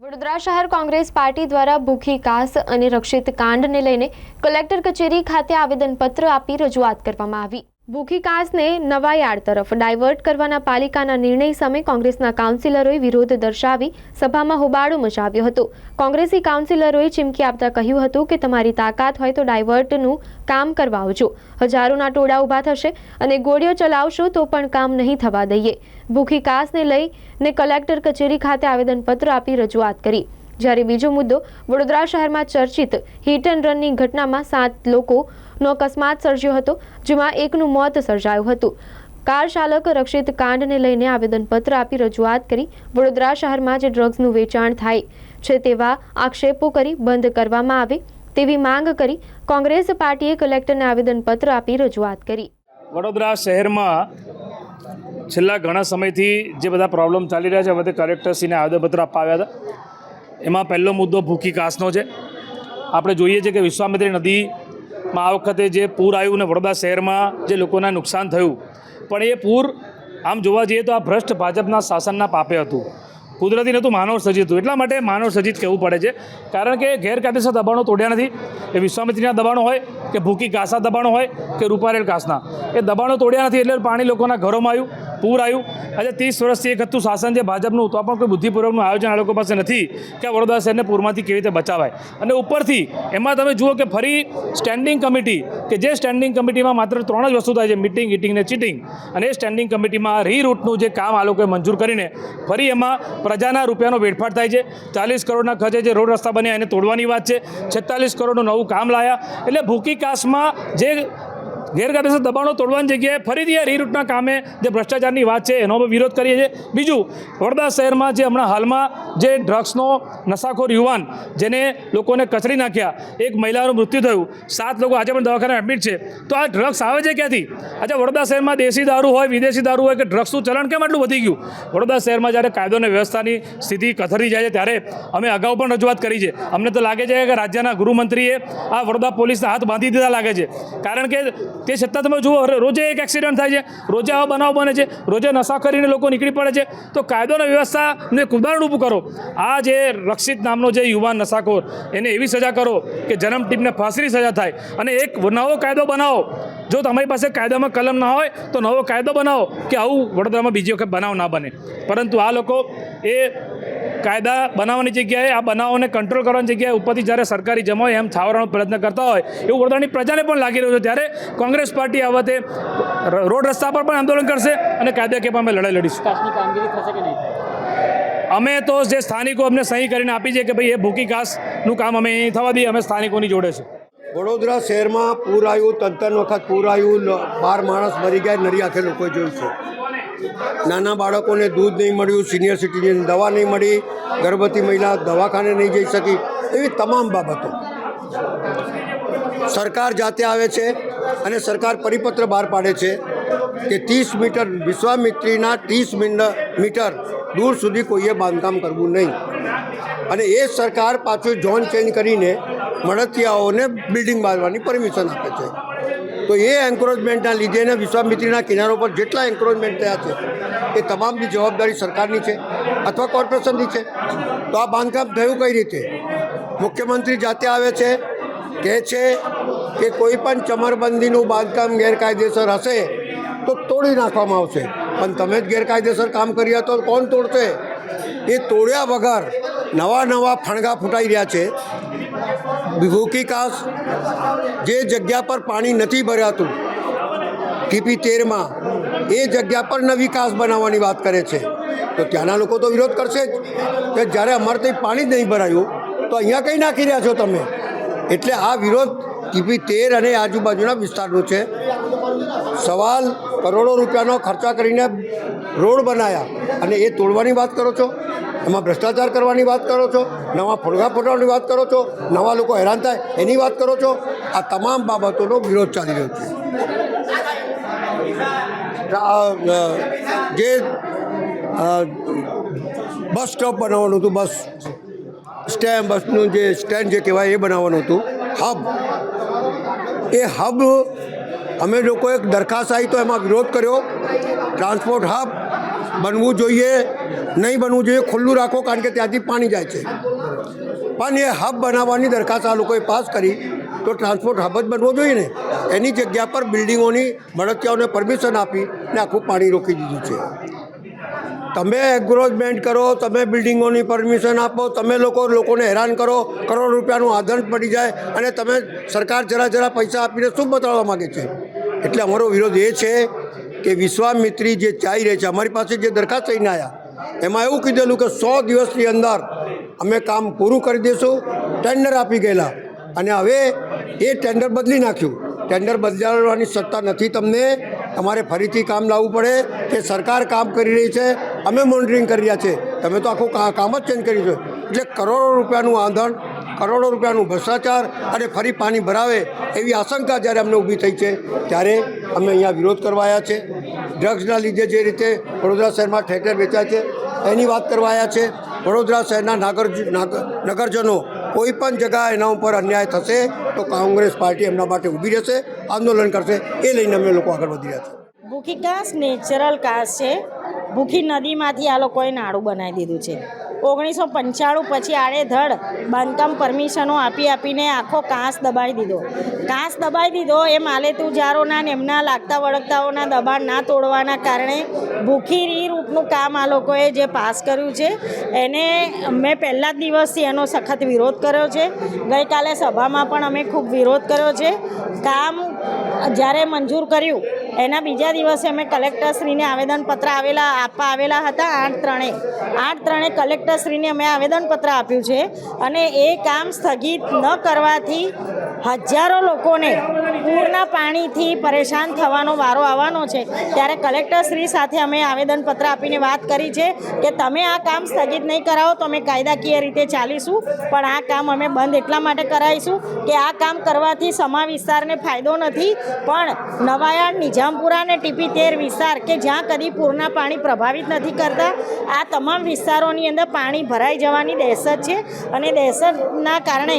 વડોદરા શહેર કોંગ્રેસ પાર્ટી દ્વારા ભૂખી કાસ અને રક્ષિત કાંડને લઈને કલેક્ટર કચેરી ખાતે આવેદનપત્ર આપી રજૂઆત કરવામાં આવી. ભૂખી કાસને નવાયાર્ડ તરફ ડાયવર્ટ કરવાના પાલિકાના નિર્ણય સામે કોંગ્રેસના કાઉન્સિલરોએ વિરોધ દર્શાવી સભામાં હોબાળો મચાવ્યો હતો. કોંગ્રેસી કાઉન્સિલરોએ ચીમકી આપતા કહ્યું હતું કે તમારી તાકાત હોય તો ડાયવર્ટનું કામ કરવા આવજો. હજારોના ટોળા ઊભા થશે અને ગોળીઓ ચલાવશો તો પણ કામ નહીં થવા દઈએ. ભૂખી કાસને લઈને કલેક્ટર કચેરી ખાતે આવેદનપત્ર આપી રજૂઆત કરી. જ્યારે બીજો મુદ્દો, વડોદરા શહેરમાં ચર્ચિત હિટ એન્ડ રનની ઘટનામાં સાત લોકોનો અકસ્માત સર્જ્યો હતો, જેમાં એકનું મોત સર્જાયું હતું. કાર ચાલક રક્ષિત કાંડને લઈને આવેદનપત્ર આપી રજૂઆત કરી વડોદરા શહેરમાં જે ડ્રગ્સનું વેચાણ થાય છે તેવા આક્ષેપો કરી બંધ કરવામાં આવે તેવી માંગ કરી કોંગ્રેસ પાર્ટીએ કલેક્ટરને આવેદનપત્ર આપી રજૂઆત કરી. વડોદરા શહેરમાં છેલ્લા ઘણા સમયથી જે બધા પ્રોબ્લેમ ચાલી રહ્યા છે બધે કલેક્ટરશ્રીને આવેદનપત્ર અપાવ્યા હતા. એમાં પહેલો મુદ્દો ભૂખી કાસનો છે. આપણે જોઈએ છીએ કે વિશ્વામિત્રી નદીમાં આ વખતે જે પૂર આવ્યું ને વડોદરા શહેરમાં જે લોકોના નુકસાન થયું, પણ એ પૂર આમ જોવા જઈએ તો આ ભ્રષ્ટ ભાજપના શાસનના પાપે હતું. કુદરતી નહોતું માનવ સર્જિત હતું. એટલા માટે માનવ સર્જિત કહેવું પડે છે. કારણ કે ગેરકાયદેસર દબાણો તોડ્યા નથી. એ વિશ્વામિત્રીના દબાણો હોય, કે ભૂકી કાસના દબાણો હોય, કે રૂપારેલ ઘાસના. એ દબાણો તોડ્યા નથી એટલે પાણી લોકોના ઘરોમાં આવ્યું. પૂર આવ્યું. આજે ત્રીસ વર્ષથી એક હતું શાસન છે ભાજપનું તો પણ કોઈ બુદ્ધિપૂર્વકનું આયોજન આ લોકો પાસે નથી કે વડોદરા શહેરને પૂરમાંથી કેવી રીતે બચાવાય. અને ઉપરથી એમાં તમે જુઓ કે ફરી સ્ટેન્ડિંગ કમિટી કે જે સ્ટેન્ડિંગ કમિટીમાં માત્ર ત્રણ જ વસ્તુ થાય છે મિટિંગ ઇટિંગ ને ચીટિંગ અને એ સ્ટેન્ડિંગ કમિટીમાં રીરૂટનું જે કામ આ લોકોએ મંજૂર કરીને ફરી એમાં પ્રજાના રૂપિયાનો વેડફાટ થાય છે. ચાલીસ કરોડના ખર્ચે જે રોડ રસ્તા બન્યા એને તોડવાની વાત છે. છેતાલીસ કરોડનું નવું કામ લાયા. એટલે ભૂકી કાસમાં જે ગેરકાયદેસર દબાણો તોડવાની જગ્યાએ ફરીથી આ રીરૂટના કામે જે ભ્રષ્ટાચારની વાત છે, એનો વિરોધ કરીએ છીએ. બીજું, વડોદરા શહેરમાં જે હમણાં હાલમાં જે ડ્રગ્સનો નશાખોર યુવાન જેને લોકોને કચડી નાખ્યા, એક મહિલાનું મૃત્યુ થયું. સાત લોકો આજે પણ દવાખાને એડમિટ છે. તો આ ડ્રગ્સ આવે છે ક્યાંથી? આજે વડોદરા શહેરમાં દેશી દારૂ હોય, વિદેશી દારૂ હોય, કે ડ્રગ્સનું ચલણ કેમ આટલું વધી ગયું? વડોદરા શહેરમાં જ્યારે કાયદો અને વ્યવસ્થાની સ્થિતિ કથળી જાય છે, ત્યારે અમે અગાઉ પણ રજૂઆત કરી છે. અમને તો લાગે છે કે રાજ્યના ગૃહમંત્રીએ આ વડોદરા પોલીસના હાથ બાંધી દીધા લાગે છે. કારણ કે તે છતાં તમે જુઓ રોજે એક એક્સિડન્ટ થાય છે, રોજે આવા બનાવ બને છે, રોજે નશા કરીને લોકો નીકળી પડે છે. તો કાયદો અને વ્યવસ્થાનું એક ઉદાહરણ ઊભું કરો. આ જે રક્ષિત નામનો જે યુવાન નશાખોર, એને એવી સજા કરો કે જન્મ ટીપને ફાંસીની સજા થાય. અને એક નવો કાયદો બનાવો. જો તમારી પાસે કાયદામાં કલમ ના હોય, તો નવો કાયદો બનાવો કે આવું વડોદરામાં બીજી વખત બનાવ ના બને. પરંતુ આ લોકો એ કાયદા બનાવવાની જગ્યાએ આ બનાવોને કંટ્રોલ કરવાની જગ્યાએ ઉપરથી જ્યારે સરકારી જમા હોય એમ છાવરવાનો પ્રયત્ન કરતા હોય એવું વડોદરાની પ્રજાને પણ લાગી રહ્યું છે. ત્યારે કોંગ્રેસ પાર્ટી આ વખતે રોડ રસ્તા પર પણ આંદોલન કરશે અને કાયદાકીય પણ અમે લડાઈ લડીશું. કામગીરી થશે કે નહીં? અમે તો જે સ્થાનિકો અમને સહી કરીને આપી છે કે ભાઈ એ ભૂકી ઘાસનું કામ અમે અહીં થવા દઈએ અમે સ્થાનિકોની જોડે છે. વડોદરા શહેરમાં પૂર આવ્યું ત્રણ વખત પૂર આવ્યું બાર માણસ મરી ગયા નરી આંખે લોકોએ જોયું છે. નાના બાળકોને દૂધ નહીં મળ્યું સિનિયર સિટીઝન દવા નહીં મળી, ગર્ભવતી મહિલા દવાખાને નહીં જઈ શકી, એવી તમામ બાબતો. સરકાર જાતે આવે છે અને સરકાર પરિપત્ર બહાર પાડે છે કે ત્રીસ મીટર વિશ્વામિત્રીના ત્રીસ મીટર દૂર સુધી કોઈએ બાંધકામ કરવું નહીં. અને એ સરકાર પાછું ઝોન ચેન્જ કરીને મળતિયાઓને બિલ્ડિંગ બાંધવાની પરમિશન આપે છે. તો એ એન્ક્રોચમેન્ટના લીધે ને વિશ્વામિત્રીના કિનારો પર જેટલા એન્ક્રોચમેન્ટ થયા છે, એ તમામની જવાબદારી સરકારની છે અથવા કોર્પોરેશનની છે. તો આ બાંધકામ થયું કઈ રીતે? મુખ્યમંત્રી જાતે આવે છે, કહે છે કે કોઈ પણ ચમરબંધીનું બાંધકામ ગેરકાયદેસર હશે તો તોડી નાખવામાં આવશે. પણ તમે જ ગેરકાયદેસર કામ કર્યા તો કોણ તોડશે? એ તોડ્યા વગર નવા નવા ફણગા ફૂટાઈ રહ્યા છે. ભૂકી કાસ જે જગ્યા પર પાણી નથી ભરાતું ટીપી તેરમાં, એ જગ્યા પર નવી કાશ બનાવવાની વાત કરે છે. તો ત્યાંના લોકો તો વિરોધ કરશે જ કે જ્યારે અમારે ત્યાં પાણી જ નહીં ભરાયું, તો અહીંયા કંઈ નાખી રહ્યા છો તમે? એટલે આ વિરોધ ટીપી તેર અને આજુબાજુના વિસ્તારનો છે. સવાલ કરોડો રૂપિયાનો ખર્ચા કરીને રોડ બનાવ્યા અને એ તોડવાની વાત કરો છો? એમાં ભ્રષ્ટાચાર કરવાની વાત કરો છો, નવા ફોડગા ફોડવાની વાત કરો છો, નવા લોકો હેરાન થાય એની વાત કરો છો. આ તમામ બાબતોનો વિરોધ ચાલી રહ્યો છે. જે બસ સ્ટોપ બનાવવાનું હતું, બસ સ્ટેન્ડ, બસનું જે સ્ટેન્ડ જે કહેવાય એ બનાવવાનું હતું, હબ. એ હબ અમે લોકો એક દરખાસ્ત આવી તો એમાં વિરોધ કર્યો. ટ્રાન્સપોર્ટ હબ બનવું જોઈએ, નહીં બનવું જોઈએ, ખુલ્લું રાખો કારણ કે ત્યાંથી પાણી જાય છે. પણ એ હબ બનાવવાની દરખાસ્ત આ લોકોએ પાસ કરી, તો ટ્રાન્સપોર્ટ હબ જ બનવો જોઈએ ને? એની જગ્યા પર બિલ્ડિંગોની મળતિયાઓને પરમિશન આપી ને આખું પાણી રોકી દીધું છે. તમે એગ્રોજમેન્ટ કરો, તમે બિલ્ડિંગોની પરમિશન આપો, તમે લોકો લોકોને હેરાન કરો, કરોડ રૂપિયાનું આધન પડી જાય અને તમે સરકાર જરા જરા પૈસા આપીને શું બતાવવા માગે છે? એટલે અમારો વિરોધ એ છે કે વિશ્વામિત્રી જે ચાઈ રહી છે, અમારી પાસે જે દરખાસ્ત લઈને આવ્યા એમાં એવું કીધેલું કે સો દિવસની અંદર અમે કામ પૂરું કરી દઈશું ટેન્ડર આપી ગયેલા. અને હવે એ ટેન્ડર બદલી નાખ્યું. ટેન્ડર બદલાવવાની સત્તા નથી તમને, તમારે ફરીથી કામ લાવવું પડે કે સરકાર કામ કરી રહી છે, અમે મોનિટરિંગ કરી રહ્યા છે તમે તો આખું કામ જ ચેન્જ કર્યું છે. એટલે કરોડો રૂપિયાનું આંધણ કરોડો રૂપિયાનું ભ્રષ્ટાચાર અને ફરી પાણી ભરાવે એવી આશંકા જ્યારે અમને ઊભી થઈ છે, ત્યારે અમે અહીંયા વિરોધ કરવા આવ્યા છે. ડ્રગ્સના લીધે જે રીતે વડોદરા શહેરમાં ઠેઠેર ઠેર વેચાય છે, એની વાત કરવા આવ્યા છે. વડોદરા શહેરના નાગર નાગર- નગરજનો કોઈ પણ જગ્યા એના ઉપર અન્યાય થશે, તો કોંગ્રેસ પાર્ટી એમના માટે ઊભી રહેશે, આંદોલન કરશે. એ લઈને અમે લોકો આગળ વધી રહ્યા છે ભૂખી ઘાસ નેચરલ ઘાસ છે. ભૂખી નદીમાંથી આ લોકોએ નાળું બનાવી દીધું છે. ઓગણીસો પંચાણું પછી આડેધડ બાંધકામ પરમિશનો આપી આપીને આખો કાંસ દબાઈ દીધો. કાંસ દબાઈ દીધો એ માલેતુજારોના ને એમના લાગતા વળગતાઓના દબાણ ના તોડવાના કારણે ભૂખી રૂપનું કામ આ લોકોએ જે પાસ કર્યું છે, એને મેં પહેલા જ દિવસથી એનો સખત વિરોધ કર્યો છે. ગઈકાલે સભામાં પણ અમે ખૂબ વિરોધ કર્યો છે. કામ જ્યારે મંજૂર કર્યું, એના બીજા દિવસે અમે કલેક્ટરશ્રીને આવેદનપત્ર આવેલા, આપવા આવેલા હતા આઠ ત્રણે. આઠ ત્રણે કલેક્ટરશ્રીને અમે આવેદનપત્ર આપ્યું છે અને એ કામ સ્થગિત ન કરવાથી હજારો લોકોને પૂરના પાણીથી પરેશાન થવાનો વારો આવવાનો છે. ત્યારે કલેક્ટરશ્રી સાથે અમે આવેદનપત્ર આપીને વાત કરી છે કે તમે આ કામ સ્થગિત નહીં કરાવો, તો અમે કાયદાકીય રીતે ચાલીશું, પણ આ કામ અમે બંધ એટલા માટે કરાવીશું કે આ કામ કરવાથી સમા વિસ્તારને ફાયદો નથી પણ નવાયાર્ડ નિઝામપુરા અને ટીપી તેર વિસ્તાર કે જ્યાં કદી પૂરના પાણી પ્રભાવિત નથી કરતા આ તમામ વિસ્તારોની અંદર પાણી ભરાઈ જવાની દહેશત છે અને દહેશતના કારણે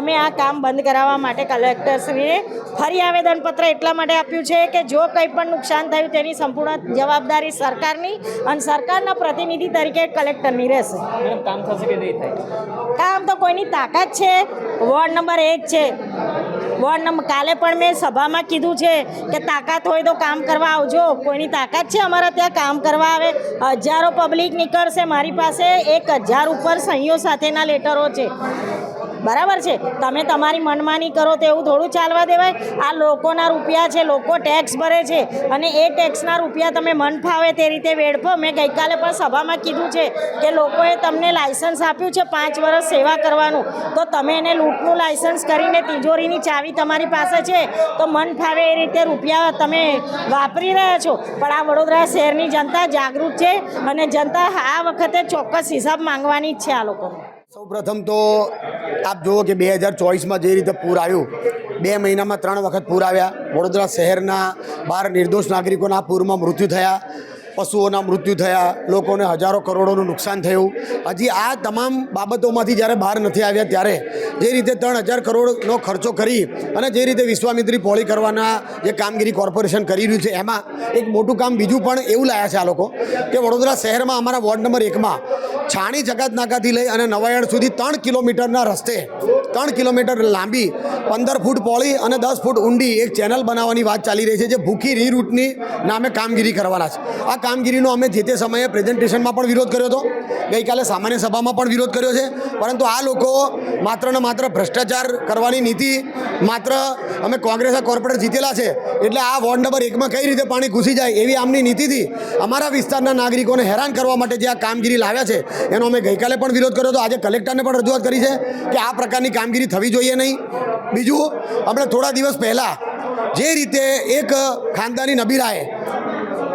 અમે આ કામ બંધ કરાવવા માટે કલેક્ટરશ્રીએ ફરી આવેદનપત્ર એટલા માટે આપ્યું છે કે જો કંઈ પણ નુકસાન થયું તેની સંપૂર્ણ જવાબદારી સરકારની અને સરકારના પ્રતિનિધિ તરીકે કલેક્ટરની રહેશે. કામ થશે કે નહીં થાય? કામ તો કોઈની તાકાત છે. વોર્ડ નંબર એક છે. વોર્ડ નંબર કાલે પણ મેં સભામાં કીધું છે કે તાકાત હોય તો કામ કરવા આવજો. કોઈની તાકાત છે અમારા ત્યાં કામ કરવા આવે. હજારો પબ્લિક નીકળશે. મારી પાસે એક હજાર ઉપર સહીઓ સાથેના લેટરો છે. બરાબર છે? તમે તમારી મનમાની કરો તો એવું થોડું ચાલવા દેવાય. આ લોકોના રૂપિયા છે, લોકો ટેક્સ ભરે છે અને એ ટેક્સના રૂપિયા તમે મન ફાવે તે રીતે વેડફો. મેં ગઈકાલે પણ સભામાં કીધું છે કે લોકોએ તમને લાયસન્સ આપ્યું છે પાંચ વર્ષ સેવા કરવાનું. તો તમે એને લૂંટનું લાયસન્સ કરીને તિજોરીની ચાવી તમારી પાસે છે? તો મન ફાવે એ રીતે રૂપિયા તમે વાપરી રહ્યા છો. પણ આ વડોદરા શહેરની જનતા જાગૃત છે અને જનતા આ વખતે ચોક્કસ હિસાબ માંગવાની જ છે આ લોકોને. સૌપ્રથમ તો આપ જુઓ કે બે હજાર ચોવીસમાં જે રીતે પૂર આવ્યું, બે મહિનામાં ત્રણ વખત પૂર આવ્યા. વડોદરા શહેરના બાર નિર્દોષ નાગરિકોના પૂરમાં મૃત્યુ થયા. પશુઓના મૃત્યુ થયા, લોકોને હજારો કરોડોનું નુકસાન થયું. હજી આ તમામ બાબતોમાંથી જ્યારે બહાર નથી આવ્યા ત્યારે જે રીતે ત્રણ હજાર કરોડનો ખર્ચો કરી અને જે રીતે વિશ્વામિત્રી પોળી કરવાના જે કામગીરી કોર્પોરેશન કરી રહ્યું છે, એમાં એક મોટું કામ બીજું પણ એવું લાયા છે આ લોકો કે વડોદરા શહેરમાં અમારા વોર્ડ નંબર એકમાં છાણી જગત નાકાથી લઈ અને નવાયણ સુધી ત્રણ કિલોમીટરના રસ્તે, ત્રણ કિલોમીટર લાંબી પંદર ફૂટ પોળી અને દસ ફૂટ ઊંડી એક ચેનલ બનાવવાની વાત ચાલી રહી છે, જે ભૂખી રીરૂટની નામે કામગીરી કરવાના છે. આ કામગીરીનો અમે જે તે સમયે પ્રેઝન્ટેશનમાં પણ વિરોધ કર્યો હતો. ગઈકાલે સામાન્ય સભામાં પણ વિરોધ કર્યો છે. પરંતુ આ લોકો માત્ર ને માત્ર ભ્રષ્ટાચાર કરવાની નીતિ માત્ર અમે કોંગ્રેસના કોર્પોરેટર જીતેલા છે. એટલે આ વોર્ડ નંબર એકમાં કઈ રીતે પાણી ઘૂસી જાય એવી આમની નીતિથી અમારા વિસ્તારના નાગરિકોને હેરાન કરવા માટે જે આ કામગીરી લાવ્યા છે, એનો અમે ગઈકાલે પણ વિરોધ કર્યો હતો. આજે કલેક્ટરને પણ રજૂઆત કરી છે કે આ પ્રકારની કામગીરી થવી જોઈએ નહીં. બીજું આપણે થોડા દિવસ પહેલાં જે રીતે એક ખાનદાની નબીરાએ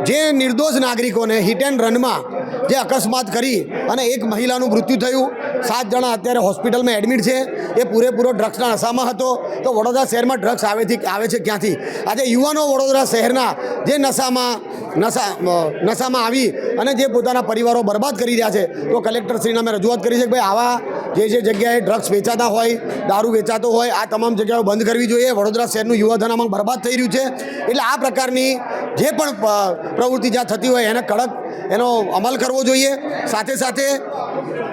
જે નિર્દોષ નાગરિકોને હિટ એન્ડ રનમાં જે અકસ્માત કરી અને એક મહિલાનું મૃત્યુ થયું, સાત જણા અત્યારે હોસ્પિટલમાં એડમિટ છે. એ પૂરેપૂરો ડ્રગ્સના નશામાં હતો. તો વડોદરા શહેરમાં ડ્રગ્સ આવેથી આવે છે ક્યાંથી? આજે યુવાનો વડોદરા શહેરના જે નશામાં, નશા નશામાં આવી અને જે પોતાના પરિવારો બરબાદ કરી રહ્યા છે, તો કલેક્ટરશ્રીને અમે રજૂઆત કરી છે કે ભાઈ આવા જે જે જગ્યાએ ડ્રગ્સ વેચાતા હોય, દારૂ વેચાતો હોય, આ તમામ જગ્યાઓ બંધ કરવી જોઈએ. વડોદરા શહેરનું યુવાધન આમાં બરબાદ થઈ રહ્યું છે. એટલે આ પ્રકારની જે પણ પ્રવૃત્તિ જ્યાં થતી હોય, એને કડક, એનો અમલ કરવો જોઈએ. સાથે સાથે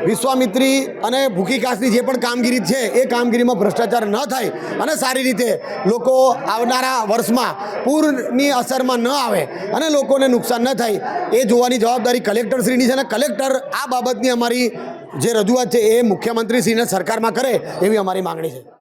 વિશ્વામિત્રી અને ભૂખી કાસની જે પણ કામગીરી છે, એ કામગીરીમાં ભ્રષ્ટાચાર ન થાય અને સારી રીતે લોકો આવનારા વર્ષમાં પૂરની અસરમાં ન આવે અને લોકોને નુકસાન ન થાય, એ જોવાની જવાબદારી કલેક્ટરશ્રીની છે અને કલેક્ટર આ બાબતની અમારી જે રજૂઆત છે એ મુખ્યમંત્રીશ્રીને સરકારમાં કરે એવી અમારી માંગણી છે.